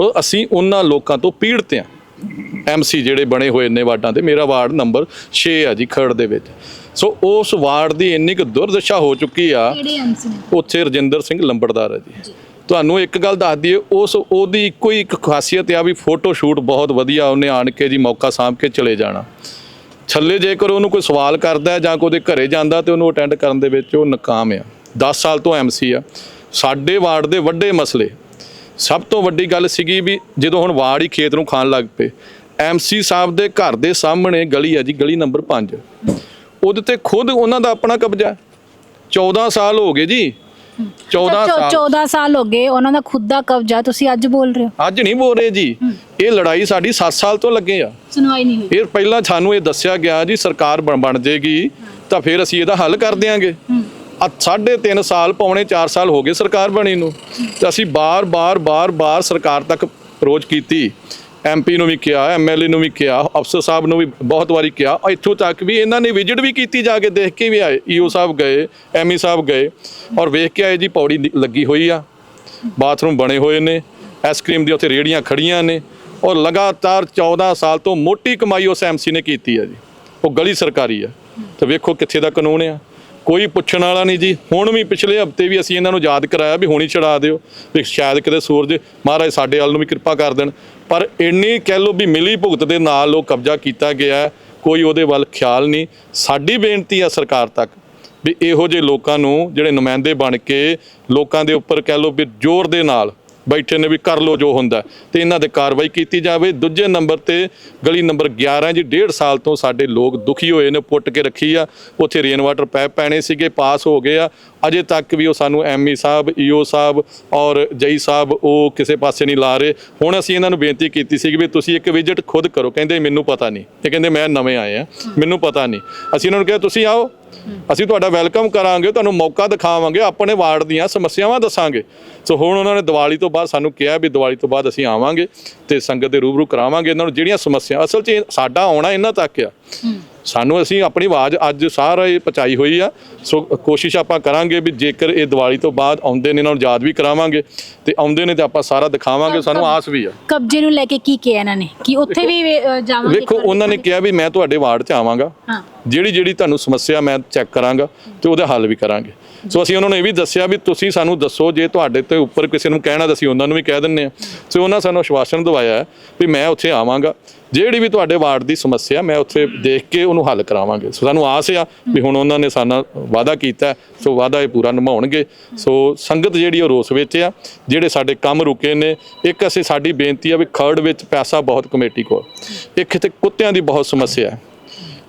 ਉਹ ਅਸੀਂ ਉਹਨਾਂ ਲੋਕਾਂ ਤੋਂ ਪੀੜਤ ਹਾਂ। ਐਮਸੀ ਜਿਹੜੇ ਬਣੇ ਹੋਏ ਨੇ ਵਾਰਡਾਂ ਤੇ ਮੇਰਾ ਵਾਰਡ ਨੰਬਰ 6 ਆ ਜੀ ਖਰੜ ਦੇ ਵਿੱਚ। ਸੋ ਉਸ ਵਾਰਡ ਦੀ ਇੰਨੀ ਕੁ ਦੁਰਦਸ਼ਾ ਹੋ ਚੁੱਕੀ ਆ ਉੱਥੇ ਰਜਿੰਦਰ ਸਿੰਘ ਲੰਬੜਦਾਰ ਹੈ ਜੀ। ਤੁਹਾਨੂੰ ਇੱਕ ਗੱਲ ਦੱਸ ਦਈਏ ਉਸ ਉਹਦੀ ਇੱਕੋ ਹੀ ਇੱਕ ਖਾਸੀਅਤ ਆ ਵੀ ਫੋਟੋ ਸ਼ੂਟ ਬਹੁਤ ਵਧੀਆ ਉਹਨੇ ਆਣ ਕੇ ਜੀ ਮੌਕਾ ਸਾਂਭ ਕੇ ਚਲੇ ਜਾਣਾ। ਛੱਲੇ ਜੇਕਰ ਉਹਨੂੰ ਕੋਈ ਸਵਾਲ ਕਰਦਾ ਜਾਂ ਕੋਈ ਉਹਦੇ ਘਰੇ ਜਾਂਦਾ ਤੇ ਉਹਨੂੰ ਅਟੈਂਡ ਕਰਨ ਦੇ ਵਿੱਚ ਉਹ ਨਾਕਾਮ ਆ। 10 ਸਾਲ ਤੋਂ ਐਮਸੀ ਆ। ਸਾਡੇ ਵਾਰਡ ਦੇ ਵੱਡੇ ਮਸਲੇ। ਸਭ ਤੋਂ ਵੱਡੀ ਗੱਲ ਸੀਗੀ ਵੀ ਜਦੋਂ ਹੁਣ ਵਾਰਡ ਹੀ ਖੇਤ ਨੂੰ ਖਾਣ ਲੱਗ ਪਏ ਐਮਸੀ ਸਾਹਿਬ ਦੇ ਘਰ ਦੇ ਸਾਹਮਣੇ ਗਲੀ ਆ ਜੀ ਗਲੀ ਨੰਬਰ 5 ਉਹਦੇ ਤੇ ਖੁਦ ਉਹਨਾਂ ਦਾ ਆਪਣਾ ਕਬਜ਼ਾ। ਹੈ। 14 ਸਾਲ ਹੋ ਗਏ ਜੀ। 14 ਚੌ- ਸਾਲ। 14 ਸਾਲ ਹੋ ਗਏ ਉਹਨਾਂ ਦਾ ਖੁਦ ਦਾ ਕਬਜ਼ਾ ਤੁਸੀਂ ਅੱਜ ਬੋਲ ਰਹੇ ਹੋ? ਅੱਜ ਨਹੀਂ ਬੋਲ ਰਹੇ ਜੀ। ਇਹ ਲੜਾਈ ਸਾਡੀ 7 ਸਾਲ ਤੋਂ ਲੱਗੇ ਆ। ਸੁਣਵਾਈ ਨਹੀਂ ਹੋਈ। ਇਹ ਪਹਿਲਾਂ ਸਾਨੂੰ ਇਹ ਦੱਸਿਆ ਗਿਆ ਜੀ ਸਰਕਾਰ ਬਣ ਬਣ ਜੇਗੀ ਤਾਂ ਫਿਰ ਅਸੀਂ ਇਹਦਾ ਹੱਲ ਕਰ ਦਿਆਂਗੇ। ਆ ਸਾਢੇ ਤਿੰਨ ਸਾਲ, ਪੌਣੇ 4 ਸਾਲ ਹੋ ਗਏ ਸਰਕਾਰ ਬਣੀ ਨੂੰ। ਤੇ ਅਸੀਂ ਬਾਰ-ਬਾਰ ਬਾਰ-ਬਾਰ ਸਰਕਾਰ ਤੱਕ ਅਪਰੋਚ ਕੀਤੀ। ਐਮਪੀ ਨੂੰ ਵੀ ਕਿਹਾ ਐਮਐਲਏ ਨੂੰ ਵੀ ਕਿਹਾ, ਅਫਸਰ ਸਾਹਿਬ ਨੂੰ ਵੀ ਬਹੁਤ ਵਾਰੀ ਕਿਹਾ। ਇੱਥੋਂ ਤੱਕ ਵੀ ਇਹਨਾਂ ਨੇ ਵਿਜ਼ਿਟ ਵੀ ਕੀਤੀ ਜਾ ਕੇ, ਦੇਖ ਕੇ ਵੀ ਆਏ। ਈਓ ਸਾਹਿਬ ਗਏ ਐਮਈ ਸਾਹਿਬ ਗਏ। ਔਰ ਵੇਖ ਕੇ ਆਏ ਜੀ, ਪੌੜੀ ਲੱਗੀ ਹੋਈ ਆ। ਬਾਥਰੂਮ ਬਣੇ ਹੋਏ ਨੇ। ਆਈਸਕ੍ਰੀਮ ਦੀ ਉੱਥੇ ਰੇੜੀਆਂ ਖੜੀਆਂ ਨੇ। ਔਰ ਲਗਾਤਾਰ 14 ਸਾਲ ਤੋਂ ਮੋਟੀ ਕਮਾਈ ਉਸ ਐਮਸੀ ਨੇ ਕੀਤੀ ਆ ਜੀ। ਉਹ ਗਲੀ ਸਰਕਾਰੀ ਆ। ਤੇ ਵੇਖੋ ਕਿੱਥੇ ਦਾ ਕਾਨੂੰਨ ਆ। ਕੋਈ ਪੁੱਛਣ ਵਾਲਾ ਨਹੀਂ ਜੀ। ਹੁਣ ਵੀ ਪਿਛਲੇ ਹਫ਼ਤੇ ਵੀ ਅਸੀਂ ਇਹਨਾਂ ਨੂੰ ਯਾਦ ਕਰਾਇਆ ਵੀ ਹੁਣੀ ਛੜਾ ਦਿਓ। ਵੀ ਸ਼ਾਇਦ ਕਿਤੇ ਸੂਰਜ ਮਹਾਰਾਜ ਸਾਡੇ ਵੱਲ ਨੂੰ ਵੀ ਕਿਰਪਾ ਕਰ ਦੇਣ। ਪਰ ਇੰਨੀ ਕਹਿ ਲਓ ਵੀ ਮਿਲੀ ਭੁਗਤ ਦੇ ਨਾਲ ਉਹ ਕਬਜ਼ਾ ਕੀਤਾ ਗਿਆ ਕੋਈ ਉਹਦੇ ਵੱਲ ਖਿਆਲ ਨਹੀਂ। ਸਾਡੀ ਬੇਨਤੀ ਆ ਸਰਕਾਰ ਤੱਕ ਵੀ ਇਹੋ ਜਿਹੇ ਲੋਕਾਂ ਨੂੰ, ਜਿਹੜੇ ਨੁਮਾਇੰਦੇ ਬਣ ਕੇ ਲੋਕਾਂ ਦੇ ਉੱਪਰ ਕਹਿ ਲਓ ਵੀ ਜ਼ੋਰ ਦੇ ਨਾਲ ਬੈਠੇ ਨੇ ਵੀ ਕਰ ਲੋ ਜੋ ਹੁੰਦਾ। ਤੇ ਇਹਨਾਂ ਤੇ ਕਾਰਵਾਈ ਕੀਤੀ ਜਾਵੇ। ਦੂਜੇ ਨੰਬਰ ਤੇ ਗਲੀ ਨੰਬਰ 11 ਜੀ, ਡੇਢ ਸਾਲ ਤੋਂ ਸਾਡੇ ਲੋਕ ਦੁਖੀ ਹੋਏ ਨੇ, ਪੁੱਟ ਕੇ ਰੱਖੀ ਆ। ਉੱਥੇ ਰੇਨ ਵਾਟਰ ਪਾਈਪ ਪੈਣੇ ਸੀਗੇ, ਪਾਸ ਹੋ ਗਏ ਆ। ਅਜੇ ਤੱਕ ਵੀ ਉਹ ਸਾਨੂੰ ਐਮਈ ਸਾਹਿਬ ਈਓ ਸਾਹਿਬ ਔਰ ਜਈ ਸਾਹਿਬ ਉਹ ਕਿਸੇ ਪਾਸੇ ਨਹੀਂ ਲਾ ਰਹੇ। ਹੁਣ ਅਸੀਂ ਇਹਨਾਂ ਨੂੰ ਬੇਨਤੀ ਕੀਤੀ ਸੀ ਕਿ ਵੀ ਤੁਸੀਂ ਇੱਕ ਵਿਜ਼ਿਟ ਖੁਦ ਕਰੋ। ਕਹਿੰਦੇ ਮੈਨੂੰ ਪਤਾ ਨਹੀਂ। ਇਹ ਕਹਿੰਦੇ ਮੈਂ ਨਵੇਂ ਆਏ ਆ। ਮੈਨੂੰ ਪਤਾ ਨਹੀਂ। ਅਸੀਂ ਇਹਨਾਂ ਨੂੰ ਕਿਹਾ, ਤੁਸੀਂ ਆਓ ਅਸੀਂ ਤੁਹਾਡਾ ਵੈਲਕਮ ਕਰਾਂਗੇ, ਤੁਹਾਨੂੰ ਮੌਕਾ ਦਿਖਾਵਾਂਗੇ, ਆਪਣੇ ਵਾਰਡ ਦੀਆਂ ਸਮੱਸਿਆਵਾਂ ਦੱਸਾਂਗੇ। ਸੋ ਹੁਣ ਉਹਨਾਂ ਨੇ ਦੀਵਾਲੀ ਤੋਂ ਬਾਅਦ ਸਾਨੂੰ ਕਿਹਾ ਵੀ ਦੀਵਾਲੀ ਤੋਂ ਬਾਅਦ ਅਸੀਂ ਆਵਾਂਗੇ ਤੇ ਸੰਗਤ ਦੇ ਰੂਬਰੂ ਕਰਾਵਾਂਗੇ ਇਹਨਾਂ ਨੂੰ ਜਿਹੜੀਆਂ ਸਮੱਸਿਆ ਅਸਲ 'ਚ ਇਹ ਸਾਡਾ ਆਉਣਾ ਇਹਨਾਂ ਤੱਕ ਆ। ਸਾਨੂੰ ਅਸੀਂ ਆਪਣੀ ਆਵਾਜ਼ ਅੱਜ ਸਾਰਾ ਇਹ ਪਹੁੰਚਾਈ ਹੋਈ ਆ। ਸੋ ਕੋਸ਼ਿਸ਼ ਆਪਾਂ ਕਰਾਂਗੇ ਵੀ ਜੇਕਰ ਇਹ ਦੀਵਾਲੀ ਤੋਂ ਬਾਅਦ ਆਉਂਦੇ ਨੇ ਇਹਨਾਂ ਨੂੰ ਯਾਦ ਵੀ ਕਰਾਵਾਂਗੇ ਤੇ ਆਉਂਦੇ ਨੇ ਤੇ ਆਪਾਂ ਸਾਰਾ ਦਿਖਾਵਾਂਗੇ ਸਾਨੂੰ ਆਸ ਵੀ ਆ। ਕਬਜ਼ੇ ਨੂੰ ਲੈ ਕੇ ਕੀ ਕਿਹਾ ਇਹਨਾਂ ਨੇ? ਕਿ ਉੱਥੇ ਵੀ ਜਾਵਾਂਗੇ ਵੇਖੋ ਉਹਨਾਂ ਨੇ ਕਿਹਾ ਵੀ ਮੈਂ ਤੁਹਾਡੇ ਵਾਰਡ 'ਚ ਆਵਾਂਗਾ। ਜਿਹੜੀ ਜਿਹੜੀ ਤੁਹਾਨੂੰ ਸਮੱਸਿਆ ਮੈਂ ਚੈੱਕ ਕਰਾਂਗਾ ਤੇ ਉਹਦਾ ਹੱਲ ਵੀ ਕਰਾਂਗੇ। ਸੋ ਅਸੀਂ ਉਹਨਾਂ ਨੂੰ ਇਹ ਵੀ ਦੱਸਿਆ ਵੀ ਤੁਸੀਂ ਸਾਨੂੰ ਦੱਸੋ ਜੇ ਤੁਹਾਡੇ ਤੇ ਉੱਪਰ ਕਿਸੇ ਨੂੰ ਕਹਿਣਾ ਤਾਂ ਅਸੀਂ ਉਹਨਾਂ ਨੂੰ ਵੀ ਕਹਿ ਦਿੰਨੇ ਆ ਸੋ ਉਹਨਾਂ ਸਾਨੂੰ ਆਸ਼ਵਾਸਨ ਦਵਾਇਆ ਵੀ ਮੈਂ ਉੱਥੇ ਆਵਾਂਗਾ। ਜਿਹੜੀ ਵੀ ਤੁਹਾਡੇ ਵਾਰਡ ਦੀ ਸਮੱਸਿਆ, ਮੈਂ ਉੱਥੇ ਦੇਖ ਕੇ ਉਹਨੂੰ ਹੱਲ ਕਰਾਵਾਂਗੇ। ਸੋ ਸਾਨੂੰ ਆਸ ਆ ਵੀ ਹੁਣ ਉਹਨਾਂ ਨੇ ਸਾਡਾ ਵਾਅਦਾ ਕੀਤਾ ਸੋ ਵਾਅਦਾ ਇਹ ਪੂਰਾ ਨਿਭਾਉਣਗੇ। ਸੋ ਸੰਗਤ ਜਿਹੜੀ ਉਹ ਰੋਸ ਵਿੱਚ ਆ। ਜਿਹੜੇ ਸਾਡੇ ਕੰਮ ਰੁਕੇ ਨੇ, ਇੱਕ ਅਸੀਂ ਸਾਡੀ ਬੇਨਤੀ ਆ ਵੀ ਖਰੜ ਵਿੱਚ ਪੈਸਾ ਬਹੁਤ ਕਮੇਟੀ ਕੋਲ। ਇੱਕ ਇੱਥੇ ਕੁੱਤਿਆਂ ਦੀ ਬਹੁਤ ਸਮੱਸਿਆ ਹੈ।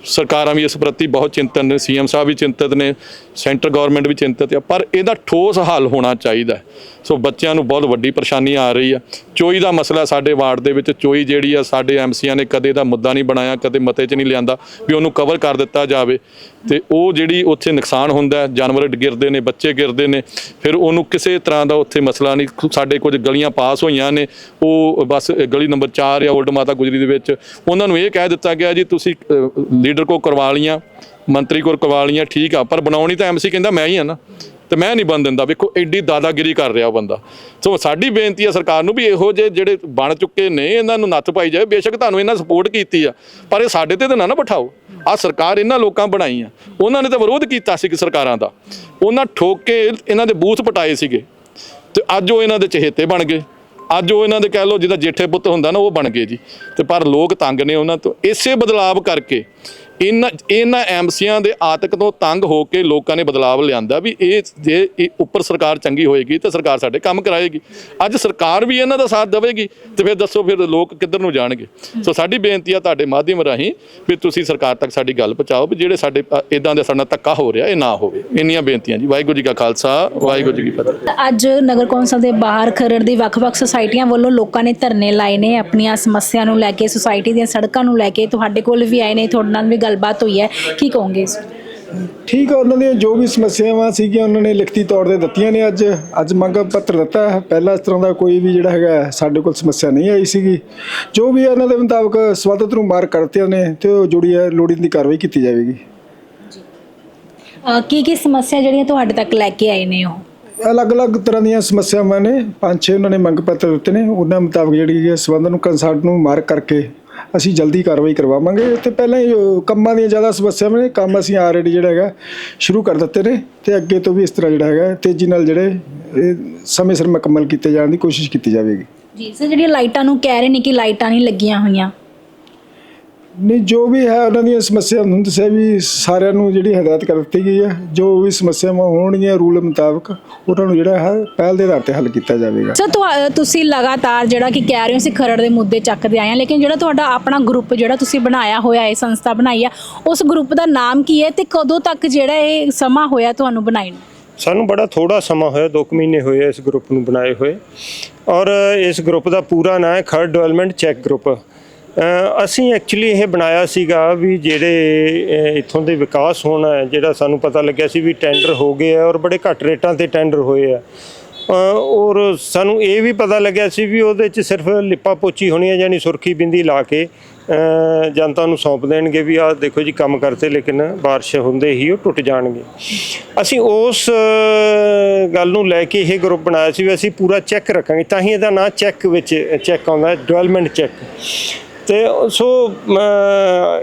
ਸਰਕਾਰਾਂ ਵੀ ਇਸ ਪ੍ਰਤੀ ਬਹੁਤ ਚਿੰਤਨ ਨੇ, ਸੀਐਮ ਸਾਹਿਬ ਵੀ ਚਿੰਤਤ ਨੇ। ਸੈਂਟਰ ਗਵਰਨਮੈਂਟ ਵੀ ਚਿੰਤਤ ਆ, ਪਰ ਇਹਦਾ ਠੋਸ ਹੱਲ ਹੋਣਾ ਚਾਹੀਦਾ ਸੋ ਬੱਚਿਆਂ ਨੂੰ ਬਹੁਤ ਵੱਡੀ ਪਰੇਸ਼ਾਨੀ ਆ ਰਹੀ ਆ। ਚੋਈ ਦਾ ਮਸਲਾ ਸਾਡੇ ਵਾਰਡ ਦੇ ਵਿੱਚ, ਚੋਈ ਜਿਹੜੀ ਆ, ਸਾਡੇ ਐਮਸੀਆਂ ਨੇ ਕਦੇ ਦਾ ਮੁੱਦਾ ਨਹੀਂ ਬਣਾਇਆ, ਕਦੇ ਮਤੇ 'ਚ ਨਹੀਂ ਲਿਆਂਦਾ ਵੀ ਉਹਨੂੰ ਕਵਰ ਕਰ ਦਿੱਤਾ ਜਾਵੇ। ਤੇ ਉਹ ਜਿਹੜੀ ਉੱਥੇ ਨੁਕਸਾਨ ਹੁੰਦਾ ਜਾਨਵਰ ਗਿਰਦੇ ਨੇ, ਬੱਚੇ ਗਿਰਦੇ ਨੇ, ਫਿਰ ਉਹਨੂੰ ਕਿਸੇ ਤਰ੍ਹਾਂ ਦਾ ਉੱਥੇ ਮਸਲਾ ਨਹੀਂ। ਸਾਡੇ ਕੁਝ ਗਲੀਆਂ ਪਾਸ ਹੋਈਆਂ ਨੇ, ਉਹ ਬਸ ਗਲੀ ਨੰਬਰ 4 ਆ ਓਲਡ ਮਾਤਾ ਗੁਜਰੀ ਦੇ ਵਿੱਚ, ਉਹਨਾਂ ਨੂੰ ਇਹ ਕਹਿ ਦਿੱਤਾ ਗਿਆ ਜੀ, ਤੁਸੀਂ ਲੀਡਰ ਕੋ ਕਰਵਾ ਲੀਆਂ ਮੰਤਰੀ ਕੋਲ ਕਰਵਾ ਠੀਕ ਆ, ਪਰ ਬਣਾਉਣੀ ਤਾਂ ਐਮਸੀ ਕਹਿੰਦਾ ਮੈਂ ਹੀ ਆ ਨਾ। ਤੇ ਮੈਂ ਨਹੀਂ ਬਣ ਦਿੰਦਾ। ਵੇਖੋ ਐਡੀ ਦਾਦਾਗਿਰੀ ਕਰ ਰਿਹਾ ਉਹ ਬੰਦਾ। ਸੋ ਸਾਡੀ ਬੇਨਤੀ ਆ ਸਰਕਾਰ ਨੂੰ ਵੀ ਇਹੋ ਜਿਹੇ ਜਿਹੜੇ ਬਣ ਚੁੱਕੇ ਨੇ, ਇਹਨਾਂ ਨੂੰ ਨੱਥ ਪਾਈ ਜਾਵੇ। ਬੇਸ਼ੱਕ ਤੁਹਾਨੂੰ ਇਹਨਾਂ ਸਪੋਰਟ ਕੀਤੀ ਆ, ਪਰ ਇਹ ਸਾਡੇ ਤੇ ਤਾਂ ਨਾ ਨਾ ਬਿਠਾਓ। ਆ ਸਰਕਾਰ ਇਹਨਾਂ ਲੋਕਾਂ ਬਣਾਈ ਆ। ਉਹਨਾਂ ਨੇ ਤਾਂ ਵਿਰੋਧ ਕੀਤਾ ਸੀ ਕਿ ਸਰਕਾਰਾਂ ਦਾ। ਉਹਨਾਂ ਠੋਕ ਕੇ ਇਹਨਾਂ ਦੇ ਬੂਥ ਪਟਾਏ ਸੀਗੇ। ਤੇ ਅੱਜ ਉਹ ਇਹਨਾਂ ਦੇ ਚਹੇਤੇ ਬਣ ਗਏ। ਅੱਜ ਉਹ ਇਹਨਾਂ ਦੇ ਕਹਿ ਲਓ ਜਿਹਦਾ ਜੇਠੇ ਪੁੱਤ ਹੁੰਦਾ ਨਾ, ਉਹ ਬਣ ਗਏ ਜੀ। ਤੇ ਪਰ ਲੋਕ ਤੰਗ ਨੇ ਉਹਨਾਂ ਤੋਂ। ਇਸੇ ਬਦਲਾਵ ਕਰਕੇ ਇਹਨਾਂ ਇਹਨਾਂ ਐਮਸੀਆਂ ਦੇ ਆਤਕ ਤੋਂ ਤੰਗ ਹੋ ਕੇ ਲੋਕਾਂ ਨੇ ਬਦਲਾਵ ਲਿਆਂਦਾ ਵੀ ਇਹ ਜੇ ਇਹ ਉੱਪਰ ਸਰਕਾਰ ਚੰਗੀ ਹੋਏਗੀ ਤੇ ਸਰਕਾਰ ਸਾਡੇ ਕੰਮ ਕਰਾਏਗੀ। ਅੱਜ ਸਰਕਾਰ ਵੀ ਇਹਨਾਂ ਦਾ ਸਾਥ ਦੇਵੇਗੀ ਤੇ ਫਿਰ ਦੱਸੋ ਫਿਰ ਲੋਕ ਕਿੱਧਰ ਨੂੰ ਜਾਣਗੇ। ਸੋ ਸਾਡੀ ਬੇਨਤੀ ਆ ਤੁਹਾਡੇ ਮਾਧਿਅਮ ਰਾਹੀਂ ਵੀ ਤੁਸੀਂ ਸਰਕਾਰ ਤੱਕ ਸਾਡੀ ਗੱਲ ਪਹੁੰਚਾਓ ਵੀ ਜਿਹੜੇ ਸਾਡੇ ਇਦਾਂ ਦੇ ਸਾਡਾ ਧੱਕਾ ਹੋ ਰਿਹਾ ਇਹ ਨਾ ਹੋਵੇ। ਇੰਨੀਆਂ ਬੇਨਤੀਆਂ ਜੀ। ਵਾਹਿਗੁਰੂ ਜੀ ਕਾ ਖਾਲਸਾ, ਵਾਹਿਗੁਰੂ ਜੀ ਕੀ ਫਤਿਹ। ਅੱਜ ਨਗਰ ਕੌਂਸਲ ਦੇ ਬਾਹਰ ਖਰੜ ਦੀ ਵੱਖ-ਵੱਖ ਸੁਸਾਇਟੀਆਂ ਵੱਲੋਂ ਲੋਕਾਂ ਨੇ ਧਰਨੇ ਲਾਏ ਨੇ, ਆਪਣੀਆਂ ਸਮੱਸਿਆ ਨੂੰ ਲੈ ਕੇ, ਸੁਸਾਇਟੀ ਦੀਆਂ ਸੜਕਾਂ ਨੂੰ ਲੈ ਕੇ। ਤੁਹਾਡੇ ਕੋਲ ਵੀ ਆਏ ਨੇ, ਤੁਹਾਡੇ ਨਾਲ ਵੀ ਗੱਲਬਾਤ ਹੋਈ ਹੈ। ਕੀ ਕਹੋਗੇ ਇਸ ਠੀਕ ਆ ਉਹਨਾਂ ਦੀਆਂ ਜੋ ਵੀ ਸਮੱਸਿਆਵਾਂ ਸੀਗੀਆਂ ਉਹਨਾਂ ਨੇ ਲਿਖਤੀ ਤੌਰ ਤੇ ਦਿੱਤੀਆਂ ਨੇ ਅੱਜ। ਅੱਜ ਮੰਗ ਪੱਤਰ ਦਿੱਤਾ ਹੈ। ਪਹਿਲਾਂ ਇਸ ਤਰ੍ਹਾਂ ਦਾ ਕੋਈ ਵੀ ਜਿਹੜਾ ਹੈਗਾ ਸਾਡੇ ਕੋਲ ਸਮੱਸਿਆ ਨਹੀਂ ਆਈ ਸੀਗੀ। ਜੋ ਵੀ ਉਹਨਾਂ ਦੇ ਮੁਤਾਬਕ ਸਬੰਧਤ ਨੂੰ ਮਾਰ ਕਰਤੇ ਨੇ ਤੇ ਉਹ ਜੁੜੀ ਹੈ ਲੋੜੀਂਦੀ ਕਾਰਵਾਈ ਕੀਤੀ ਜਾਵੇਗੀ। ਕੀ ਕੀ ਸਮੱਸਿਆ ਜਿਹੜੀਆਂ ਤੁਹਾਡੇ ਤੱਕ ਲੈ ਕੇ ਆਏ ਨੇ ਉਹ? ਅਲੱਗ-ਅਲੱਗ ਤਰ੍ਹਾਂ ਦੀਆਂ ਸਮੱਸਿਆਵਾਂ ਨੇ। ਪੰਜ ਛੇ ਉਹਨਾਂ ਨੇ ਮੰਗ ਪੱਤਰ ਦਿੱਤੇ ਨੇ। ਉਹਨਾਂ ਮੁਤਾਬਕ ਜਿਹੜੀ ਹੈ ਸਬੰਧ ਨੂੰ ਕੰਸਲਟ ਨੂੰ ਮਾਰਕ ਕਰਕੇ ਅਸੀਂ ਜਲਦੀ ਕਾਰਵਾਈ ਕਰਵਾਵਾਂਗੇ। ਤੇ ਪਹਿਲਾਂ ਹੀ ਜੋ ਕੰਮਾਂ ਦੀਆਂ ਜ਼ਿਆਦਾ ਸਮੱਸਿਆਵਾਂ ਨੇ। ਕੰਮ ਅਸੀਂ ਆਲਰੇਡੀ ਜਿਹੜਾ ਹੈਗਾ, ਸ਼ੁਰੂ ਕਰ ਦਿੱਤੇ ਨੇ। ਤੇ ਅੱਗੇ ਤੋਂ ਵੀ ਇਸ ਤਰ੍ਹਾਂ ਜਿਹੜਾ ਹੈਗਾ, ਤੇਜ਼ੀ ਨਾਲ ਜਿਹੜੇ, ਇਹ ਸਮੇਂ ਸਿਰ ਮੁਕੰਮਲ ਕੀਤੇ ਜਾਣ ਦੀ ਕੋਸ਼ਿਸ਼ ਕੀਤੀ ਜਾਵੇਗੀ। ਜੀ, ਸਰ, ਜਿਹੜੀਆਂ ਲਾਈਟਾਂ ਨੂੰ ਕਹਿ ਰਹੇ ਨੇ ਕਿ ਲਾਈਟਾਂ ਨਹੀਂ ਲੱਗੀਆਂ ਹੋਈਆਂ ਨਹੀਂ ਜੋ ਵੀ ਹੈ ਉਹਨਾਂ ਦੀਆਂ ਸਮੱਸਿਆ ਨੂੰ ਦੱਸਿਆ ਵੀ ਸਾਰਿਆਂ ਨੂੰ ਜਿਹੜੀ ਹਦਾਇਤ ਕਰ ਦਿੱਤੀ ਗਈ ਹੈ ਜੋ ਵੀ ਸਮੱਸਿਆਵਾਂ ਹੋਣਗੀਆਂ ਰੂਲ ਮੁਤਾਬਕ ਉਹਨਾਂ ਨੂੰ ਜਿਹੜਾ ਹੈ ਪਹਿਲ ਦੇ ਆਧਾਰ ਤੇ ਹੱਲ ਕੀਤਾ ਜਾਵੇਗਾ। ਸਰ ਤੁਹਾ- ਤੁਸੀਂ ਲਗਾਤਾਰ ਜਿਹੜਾ ਕਿ ਕਹਿ ਰਹੇ ਹੋ ਸੀ ਖਰੜ ਦੇ ਮੁੱਦੇ ਚੱਕਦੇ ਆਏ ਆ ਲੇਕਿਨ ਜਿਹੜਾ ਤੁਹਾਡਾ ਆਪਣਾ ਗਰੁੱਪ ਜਿਹੜਾ ਤੁਸੀਂ ਬਣਾਇਆ ਹੋਇਆ ਹੈ ਸੰਸਥਾ ਬਣਾਈ ਆ ਉਸ ਗਰੁੱਪ ਦਾ ਨਾਮ ਕੀ ਹੈ ਤੇ ਕਦੋਂ ਤੱਕ ਜਿਹੜਾ ਇਹ ਸਮਾਂ ਹੋਇਆ ਤੁਹਾਨੂੰ ਬਣਾਈ ਨੂੰ? ਸਾਨੂੰ ਬੜਾ ਥੋੜਾ ਸਮਾਂ ਹੋਇਆ 2 ਮਹੀਨੇ ਹੋਏ ਆ ਇਸ ਗਰੁੱਪ ਨੂੰ ਬਣਾਏ ਹੋਏ। ਔਰ ਇਸ ਗਰੁੱਪ ਦਾ ਪੂਰਾ ਨਾਮ ਹੈ ਖਰੜ ਡਿਵੈਲਪਮੈਂਟ ਚੈੱਕ ਗਰੁੱਪ। ਅਸੀਂ ਐਕਚੁਅਲੀ ਇਹ ਬਣਾਇਆ ਸੀਗਾ ਵੀ ਜਿਹੜੇ ਇੱਥੋਂ ਦੇ ਵਿਕਾਸ ਹੋਣਾ ਹੈ, ਜਿਹੜਾ ਸਾਨੂੰ ਪਤਾ ਲੱਗਿਆ ਸੀ ਵੀ ਟੈਂਡਰ ਹੋ ਗਏ ਆ ਔਰ ਬੜੇ ਘੱਟ ਰੇਟਾਂ ਤੇ ਟੈਂਡਰ ਹੋਏ ਆ। ਔਰ ਸਾਨੂੰ ਇਹ ਵੀ ਪਤਾ ਲੱਗਿਆ ਸੀ ਵੀ ਉਹਦੇ 'ਚ ਸਿਰਫ ਲਿਪਾ ਪੋਚੀ ਹੋਣੀ ਹੈ ਯਾਨੀ ਸੁਰਖੀ ਬਿੰਦੀ ਲਾ ਕੇ ਜਨਤਾ ਨੂੰ ਸੌਂਪ ਦੇਣਗੇ ਵੀ ਆਹ ਦੇਖੋ ਜੀ ਕੰਮ ਕਰਤੇ ਲੇਕਿਨ ਬਾਰਿਸ਼ ਹੁੰਦੇ ਹੀ ਉਹ ਟੁੱਟ ਜਾਣਗੇ। ਅਸੀਂ ਉਸ ਗੱਲ ਨੂੰ ਲੈ ਕੇ ਇਹ ਗਰੁੱਪ ਬਣਾਇਆ ਸੀ ਵੀ ਅਸੀਂ ਪੂਰਾ ਚੈੱਕ ਰੱਖਾਂਗੇ, ਤਾਂ ਹੀ ਇਹਦਾ ਨਾਂ ਚੈੱਕ ਵਿੱਚ ਚੈੱਕ ਆਉਂਦਾ ਡਿਵੈਲਪਮੈਂਟ ਚੈੱਕ ਤੇ ਸੋ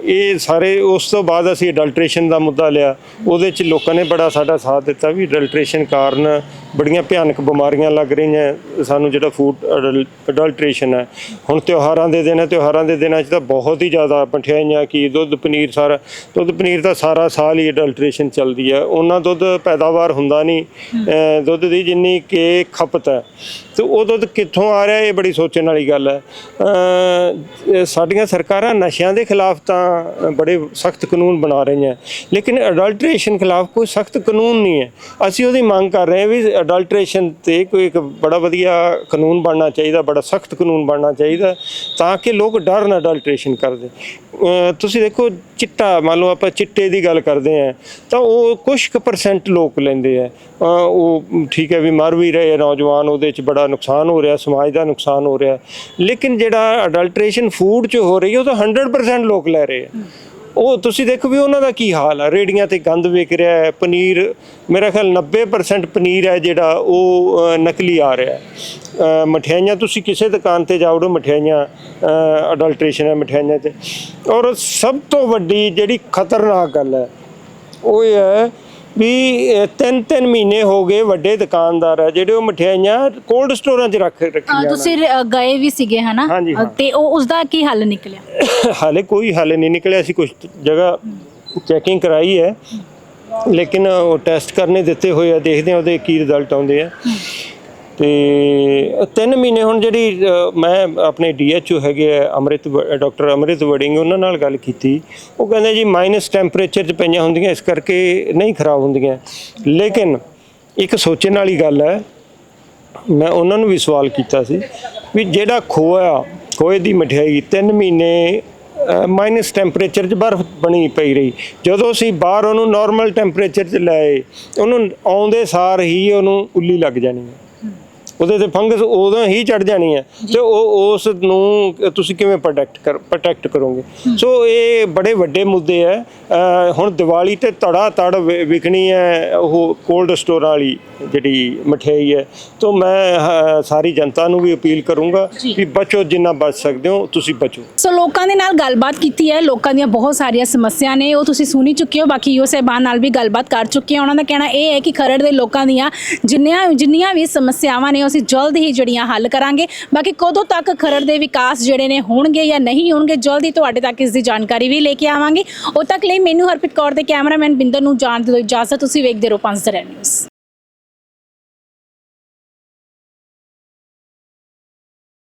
ਇਹ ਸਾਰੇ ਉਸ ਤੋਂ ਬਾਅਦ ਅਸੀਂ ਅਡਲਟ੍ਰੇਸ਼ਨ ਦਾ ਮੁੱਦਾ ਲਿਆ। ਉਹਦੇ ਚ ਲੋਕਾਂ ਨੇ ਬੜਾ ਸਾਡਾ ਸਾਥ ਦਿੱਤਾ ਵੀ ਅਡਲਟ੍ਰੇਸ਼ਨ ਕਾਰਨ ਬੜੀਆਂ ਭਿਆਨਕ ਬਿਮਾਰੀਆਂ ਲੱਗ ਰਹੀਆਂ, ਸਾਨੂੰ ਜਿਹੜਾ ਫੂਡ ਅਡਲਟ੍ਰੇਸ਼ਨ ਹੈ। ਹੁਣ ਤਿਉਹਾਰਾਂ ਦੇ ਦਿਨ ਹੈ, ਤਿਉਹਾਰਾਂ ਦੇ ਦਿਨਾਂ 'ਚ ਤਾਂ ਬਹੁਤ ਹੀ ਜ਼ਿਆਦਾ ਮਠਿਆਈਆਂ ਕੀ ਦੁੱਧ, ਪਨੀਰ ਸਾਰਾ, ਦੁੱਧ, ਪਨੀਰ ਤਾਂ ਸਾਰਾ ਸਾਲ ਹੀ ਅਡਲਟ੍ਰੇਸ਼ਨ ਚੱਲਦੀ ਹੈ। ਉਹਨਾਂ ਦੁੱਧ ਪੈਦਾਵਾਰ ਹੁੰਦਾ ਨਹੀਂ। ਦੁੱਧ ਦੀ ਜਿੰਨੀ ਕਿ ਖਪਤ ਹੈ। ਤੇ ਉਹ ਦੁੱਧ ਕਿੱਥੋਂ ਆ ਰਿਹਾ, ਇਹ ਬੜੀ ਸੋਚਣ ਵਾਲੀ ਗੱਲ ਹੈ। ਸਾਡੀਆਂ ਸਰਕਾਰਾਂ ਨਸ਼ਿਆਂ ਦੇ ਖਿਲਾਫ ਤਾਂ ਬੜੇ ਸਖਤ ਕਾਨੂੰਨ ਬਣਾ ਰਹੀਆਂ। ਲੇਕਿਨ ਅਡਲਟ੍ਰੇਸ਼ਨ ਖਿਲਾਫ ਕੋਈ ਸਖਤ ਕਾਨੂੰਨ ਨਹੀਂ ਹੈ। ਅਸੀਂ ਉਹਦੀ ਮੰਗ ਕਰ ਰਹੇ ਹਾਂ ਵੀ ਅਡਲਟ੍ਰੇਸ਼ਨ ਤੇ ਕੋਈ ਇੱਕ ਬੜਾ ਵਧੀਆ ਕਾਨੂੰਨ ਬਣਨਾ ਚਾਹੀਦਾ, ਬੜਾ ਸਖਤ ਕਾਨੂੰਨ ਬਣਨਾ ਚਾਹੀਦਾ ਤਾਂ ਕਿ ਲੋਕ ਡਰਨ ਅਡਲਟ੍ਰੇਸ਼ਨ ਕਰਦੇ। ਤੁਸੀਂ ਦੇਖੋ ਚਿੱਟਾ, ਮੰਨ ਲਓ ਆਪਾਂ ਚਿੱਟੇ ਦੀ ਗੱਲ ਕਰਦੇ ਆ ਤਾਂ ਉਹ ਕੁਝ ਕੁ ਪਰਸੈਂਟ ਲੋਕ ਲੈਂਦੇ ਆ। ਉਹ ਠੀਕ ਹੈ ਵੀ ਮਰ ਵੀ ਰਹੇ ਆ ਨੌਜਵਾਨ, ਉਹਦੇ ਚ ਬੜਾ ਨੁਕਸਾਨ ਹੋ ਰਿਹਾ, ਸਮਾਜ ਦਾ ਨੁਕਸਾਨ ਹੋ ਰਿਹਾ। ਲੇਕਿਨ ਜਿਹੜਾ ਅਡਲਟ੍ਰੇਸ਼ਨ ਫੂਡ ਚ ਹੋ ਰਹੀ ਹੈ, ਉਹ ਤਾਂ 100% ਲੋਕ ਲੈ ਰਹੇ ਆ। ਉਹ ਤੁਸੀਂ ਦੇਖੋ ਵੀ ਉਹਨਾਂ ਦਾ ਕੀ ਹਾਲ ਆ। ਰੇੜੀਆਂ ਤੇ ਗੰਦ ਵਿਕ ਰਿਹਾ ਹੈ, ਪਨੀਰ, ਮੇਰਾ ਖਿਆਲ 90% ਪਨੀਰ ਹੈ ਜਿਹੜਾ ਉਹ ਨਕਲੀ ਆ ਰਿਹਾ ਮਠਿਆਈਆਂ ਤੁਸੀਂ ਕਿਸੇ ਦੁਕਾਨ ਤੇ ਜਾਓਗੇ ਮਠਿਆਈਆਂ ਅਡਲਟ੍ਰੇਸ਼ਨ ਹੈ ਮਠਿਆਈਆਂ ਤੇ। ਔਰ ਸਭ ਤੋਂ ਵੱਡੀ ਜਿਹੜੀ ਖਤਰਨਾਕ ਗੱਲ ਹੈ, ਉਹ ਇਹ ਹੈ ਵੀ ਤਿੰਨ ਤਿੰਨ ਮਹੀਨੇ ਹੋ ਗਏ ਵੱਡੇ ਦੁਕਾਨਦਾਰ ਆ ਜਿਹੜੇ ਉਹ ਮਠਿਆਈਆਂ ਕੋਲਡ ਸਟੋਰਾਂ 'ਚ ਰੱਖ ਰੱਖੀਆਂ ਤੁਸੀਂ ਅ, ਗਏ ਵੀ ਸੀਗੇ ਹਨਾ? ਹਾਂਜੀ, ਹਾਂ। ਤੇ ਉਹ ਉਸ ਦਾ ਕੀ ਹੱਲ ਨਿਕਲਿਆ? ਹਾਲੇ ਕੋਈ ਹੱਲ ਨਹੀਂ ਨਿਕਲਿਆ ਅਸੀਂ ਕੁਝ ਜਗ੍ਹਾ ਚੈਕਿੰਗ ਕਰਾਈ ਹੈ। ਲੇਕਿਨ ਉਹ ਟੈਸਟ ਕਰਨੇ ਦਿੱਤੇ ਹੋਏ ਆ ਦੇਖਦੇ ਆ ਉਹਦੇ ਕੀ ਰਿਜ਼ਲਟ ਆਉਂਦੇ ਆ। ਤੇ ਤਿੰਨ ਮਹੀਨੇ ਹੁਣ ਜਿਹੜੀ ਮੈਂ ਆਪਣੇ ਡੀਐਚਓ ਹੈਗੇ ਆ, ਅੰਮ੍ਰਿਤ ਡਾਕਟਰ ਅੰਮ੍ਰਿਤ ਵੜਿੰਗ, ਉਹਨਾਂ ਨਾਲ ਗੱਲ ਕੀਤੀ। ਉਹ ਕਹਿੰਦੇ ਜੀ ਮਾਈਨਸ ਟੈਂਪਰੇਚਰ 'ਚ ਪਈਆਂ ਹੁੰਦੀਆਂ, ਇਸ ਕਰਕੇ ਨਹੀਂ ਖਰਾਬ ਹੁੰਦੀਆਂ। ਲੇਕਿਨ ਇੱਕ ਸੋਚਣ ਵਾਲੀ ਗੱਲ ਹੈ, ਮੈਂ ਉਹਨਾਂ ਨੂੰ ਵੀ ਸਵਾਲ ਕੀਤਾ ਸੀ ਵੀ ਜਿਹੜਾ ਖੋਆ, ਖੋਏ ਦੀ ਮਠਿਆਈ 3 ਮਹੀਨੇ ਮਾਈਨਸ ਟੈਂਪਰੇਚਰ 'ਚ ਬਰਫ਼ ਬਣੀ ਪਈ ਰਹੀ। ਜਦੋਂ ਅਸੀਂ ਬਾਹਰ ਉਹਨੂੰ ਨਾਰਮਲ ਟੈਂਪਰੇਚਰ 'ਚ ਲਾਏ ਉਹਨੂੰ ਆਉਂਦੇ ਸਾਰ ਹੀ ਉਹਨੂੰ ਉੱਲੀ ਲੱਗ ਜਾਣੀ ਹੈ। ਉਹਦੇ ਤੇ ਫੰਗਸ ਉਦੋਂ ਹੀ ਚੜ ਜਾਣੀ ਹੈ ਤੇ ਉਹ ਉਸ ਨੂੰ ਤੁਸੀਂ ਕਿਵੇਂ ਪ੍ਰੋਟੈਕਟ ਕਰ ਪ੍ਰੋਟੈਕਟ ਕਰੋਗੇ? ਸੋ ਇਹ ਬੜੇ ਵੱਡੇ ਮੁੱਦੇ ਹੈ। ਹੁਣ ਦੀਵਾਲੀ ਤੇ ਤੜਾ ਤੜ ਵਿਕਣੀ ਹੈ ਉਹ ਕੋਲਡ ਸਟੋਰਾਂ ਵਾਲੀ ਜਿਹੜੀ ਮਠਿਆਈ ਹੈ। ਤੋਂ ਮੈਂ ਸਾਰੀ ਜਨਤਾ ਨੂੰ ਵੀ ਅਪੀਲ ਕਰੂੰਗਾ। ਵੀ ਬਚੋ ਜਿੰਨਾ ਬਚ ਸਕਦੇ ਹੋ ਤੁਸੀਂ ਬਚੋ। ਸੋ ਲੋਕਾਂ ਦੇ ਨਾਲ ਗੱਲਬਾਤ ਕੀਤੀ ਹੈ। ਲੋਕਾਂ ਦੀਆਂ ਬਹੁਤ ਸਾਰੀਆਂ ਸਮੱਸਿਆ ਨੇ ਉਹ ਤੁਸੀਂ ਸੁਣੀ ਚੁੱਕੇ ਹੋ। ਬਾਕੀ ਯੋ ਸਾਹਿਬਾਨ ਨਾਲ ਵੀ ਗੱਲਬਾਤ ਕਰ ਚੁੱਕੇ ਹੋ। ਉਹਨਾਂ ਦਾ ਕਹਿਣਾ ਇਹ ਹੈ ਕਿ ਖਰੜ ਦੇ ਲੋਕਾਂ ਦੀਆਂ ਜਿੰਨੀਆਂ ਜਿੰਨੀਆਂ ਵੀ ਸਮੱਸਿਆਵਾਂ ਨੇ ਉਹ ਅਸੀਂ ਜਲਦ ਹੀ ਜਿਹੜੀਆਂ ਹੱਲ ਕਰਾਂਗੇ। ਬਾਕੀ ਕਦੋਂ ਤੱਕ ਖਰੜ ਦੇ ਵਿਕਾਸ ਜਿਹੜੇ ਨੇ ਹੋਣਗੇ ਜਾਂ ਨਹੀਂ ਹੋਣਗੇ, ਜਲਦ ਹੀ ਤੁਹਾਡੇ ਤੱਕ ਇਸ ਦੀ ਜਾਣਕਾਰੀ ਵੀ ਲੈ ਕੇ ਆਵਾਂਗੇ। ਉਦ ਤੱਕ ਲਈ ਮੈਨੂੰ ਹਰਪ੍ਰੀਤ ਕੌਰ ਦੇ ਕੈਮਰਾਮੈਨ ਬਿੰਦਰ ਨੂੰ ਜਾਣ ਦਿਓ ਇਜਾਜ਼ਤ, ਤੁਸੀਂ ਵੇਖਦੇ ਰਹੋ ਪੰਜ ਨਿਊਜ਼।